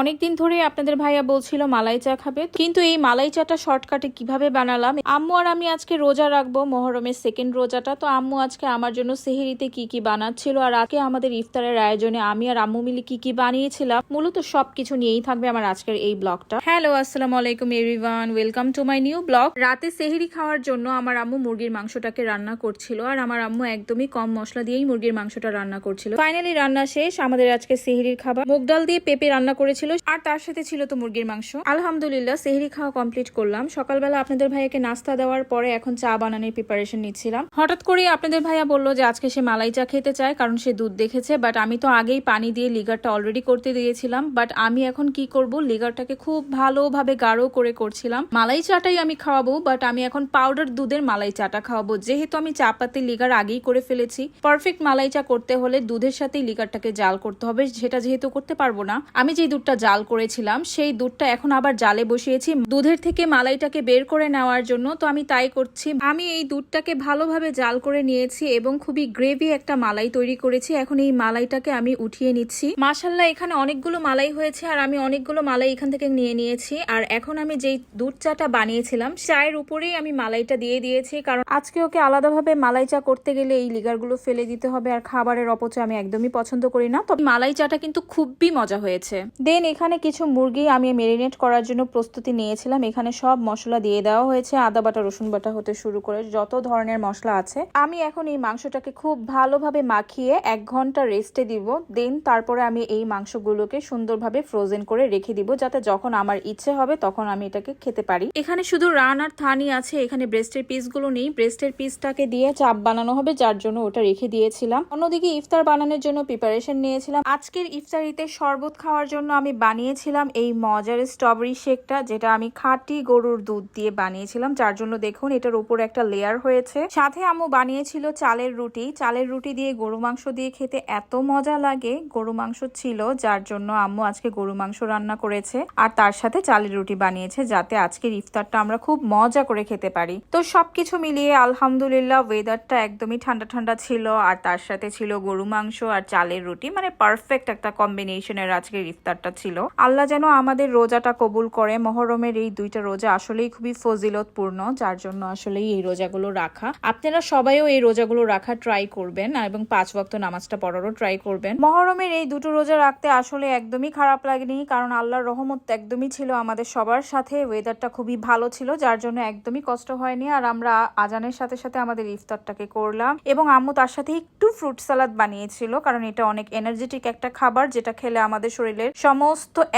অনেকদিন ধরে আপনাদের ভাইয়া বলছিল মালাই চা খাবে। কিন্তু এই মালাই চাটা শর্টকাটে কীভাবে বানালাম? আম্মু আর আমি আজকে রোজা রাখব, মহরমের সেকেন্ড রোজাটা। তো আম্মু আজকে আমার জন্য সেহেরিতে কি কি বানাচ্ছিল আর আজকে আমাদের ইফতারের আয়োজনে আমি আর আম্মু মিলে কি কি বানিয়েছিলাম, মূলত সবকিছু নিয়েই থাকবে আমার আজকের এই ব্লগটা। হ্যালো, আসসালামু আলাইকুম everyone welcome to my new blog রাতে সেহেরি খাওয়ার জন্য আমার আম্মু মুরগির মাংসটাকে রান্না করছিল আর আমার আম্মু একদমই কম মশলা দিয়েই মুরগির মাংসটা রান্না করছিল। ফাইনালি রান্না শেষ, আমাদের আজকে সেহেরির খাবার। মুগ ডাল দিয়ে পেঁপে রান্না করেছিল আর তার সাথে ছিল তো মুরগির মাংস। আলহামদুলিল্লাহ, সেহেরি খাওয়া কমপ্লিট করলাম। সকালবেলা আপনাদের ভাইয়াকে নাস্তা দেওয়ার পরে এখন চা বানানোর প্রিপারেশন নিচ্ছিলাম। হঠাৎ করে আপনাদের ভাইয়া বলল যে, আজকে সে মালাই চা খেতে চায়, কারণ সে দুধ দেখেছে বাট আমি তো আগেই পানি দিয়ে লিগারটা অলরেডি করতে দিয়েছিলাম বাট আমি এখন কি করব? লিগারটাকে খুব ভালোভাবে গাঢ় করে করছিলাম। মালাই চাটাই আমি খাওয়াবো বাট আমি এখন পাউডার দুধের মালাই চাটা খাওয়াবো। যেহেতু আমি চা পাতি লিগার আগেই করে ফেলেছি পারফেক্ট মালাই চা করতে হলে দুধের সাথেই লিগারটাকে জাল করতে হবে, সেটা যেহেতু করতে পারব না। আমি যে দুধটা জাল করেছিলাম, সেই দুধটা এখন আবার জালে বসিয়েছি। দুধের থেকে মালাইটাকে বের করে নেওয়ার জন্য তো আমি তাই করছি। আমি এই দুধটাকে ভালোভাবে জাল করে নিয়েছি এবং খুবই গ্রেভি একটা মালাই তৈরি করেছি। এখন এই মালাইটাকে আমি উঠিয়ে নিচ্ছি। মাসাল্লাহ এখানে অনেকগুলো মালাই হয়েছে আর আমি অনেকগুলো মালাই এখান থেকে নিয়ে নিয়েছি। আর এখন আমি যেই দুধ চাটা বানিয়েছিলাম, চায়ের উপরেই আমি মালাইটা দিয়ে দিয়েছি। কারণ আজকে ওকে আলাদাভাবে মালাই চা করতে গেলে এই লিগারগুলো ফেলে দিতে হবে আর খাবারের অপচয় আমি একদমই পছন্দ করি না। তবে মালাই চাটা কিন্তু খুবই মজা হয়েছে। দেন এখানে কিছু মুরগি আমি মেরিনেট করার জন্য প্রস্তুতি নিয়েছিলাম। এখানে সব মশলা দিয়ে দেওয়া হয়েছে। আদা বাটা, রসুন বাটা হতে শুরু করে যত ধরনের মশলা আছে। আমি এখন এই মাংসটাকে খুব ভালোভাবে মাখিয়ে এক ঘণ্টা রেস্টে দিব। দেন তারপরে আমি এই মাংসগুলোকে সুন্দরভাবে ফ্রোজেন করে রেখে দিব যাতে যখন আমার ইচ্ছে হবে তখন আমি এটাকে খেতে পারি। এখানে শুধু রান আর থানি আছে। এখানে ব্রেস্টের পিসগুলো নেই। ব্রেস্টের পিসটাকে দিয়ে চাপ বানানো হবে, যার জন্য ওটা রেখে দিয়েছিলাম। অন্যদিকে ইফতার বানানোর জন্য প্রিপারেশন নিয়েছিলাম। আজকের ইফতারিতে শরবত খাওয়ার জন্য আমি বানিয়েছিলাম এই মজার স্ট্রবেরি শেকটা যেটা আমি খাঁটি গরুর দুধ দিয়ে বানিয়েছিলাম, যার জন্য দেখুন এটার উপর একটা লেয়ার হয়েছে। সাথে আম্মু বানিয়েছিল চালের রুটি। চালের রুটি দিয়ে গরু মাংস দিয়ে খেতে এত মজা লাগে, গরু মাংস ছিল, যার জন্য আম্মু আজকে গরু মাংস রান্না করেছে। আর তার সাথে চালের রুটি বানিয়েছে, যাতে আজকের ইফতারটা আমরা খুব মজা করে খেতে পারি। তো সবকিছু মিলিয়ে আলহামদুলিল্লাহ ওয়েদারটা একদমই ঠান্ডা ঠান্ডা ছিল, আর তার সাথে ছিল গরু মাংস আর চালের রুটি। মানে পারফেক্ট একটা কম্বিনেশনের আজকের ইফতারটা ছিল। আল্লাহ যেন আমাদের রোজাটা কবুল করে। মহরমের এই দুইটা রোজা আসলেই খুবই ফজিলতপূর্ণ, যার জন্য আসলেই এই রোজাগুলো রাখা। আপনারা সবাইও এই রোজাগুলো রাখা ট্রাই করবেন এবং পাঁচ বক্ত নামাজটা পড়ারও ট্রাই করবেন। মহরমের এই দুটো রোজা রাখতে আসলে একদমই খারাপ লাগেনি, কারণ আল্লাহর রহমত একদমই ছিল আমাদের সবার সাথে। ওয়েদারটা খুবই ভালো ছিল, যার জন্য একদমই কষ্ট হয়নি। আর আমরা আজানের সাথে সাথে আমাদের ইফতারটাকে করলাম এবং আম্মু তার সাথে একটু ফ্রুট সালাদ বানিয়েছিল, কারণ এটা অনেক এনার্জেটিক একটা খাবার, যেটা খেলে আমাদের শরীরের সমস্ত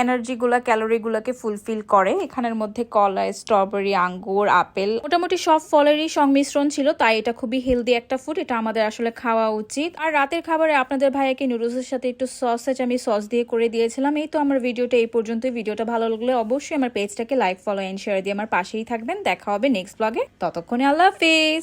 এনার্জি গুলা ক্যালোরি গুলাকে ফুলফিল করে। এখানের মধ্যে কলা, স্ট্রবেরি, আঙ্গুর, আপেল, মোটামুটি সব ফলেরই সংমিশ্রণ ছিল, তাই এটা খুবই হেলদি একটা ফুড এটা আমাদের আসলে খাওয়া উচিত। আর রাতের খাবারে আপনাদের ভাইয়াকে নুডলসের সাথে একটু সস সসেজ আমি সস দিয়ে করে দিয়েছিলাম। এই তো আমার ভিডিওটা এই পর্যন্ত ভিডিওটা ভালো লাগলে অবশ্যই আমার পেজটাকে লাইক ফলো এন্ড শেয়ার দিয়ে আমার পাশেই থাকবেন। দেখা হবে নেক্সট ব্লগে ততক্ষণে আল্লাহ হাফিজ।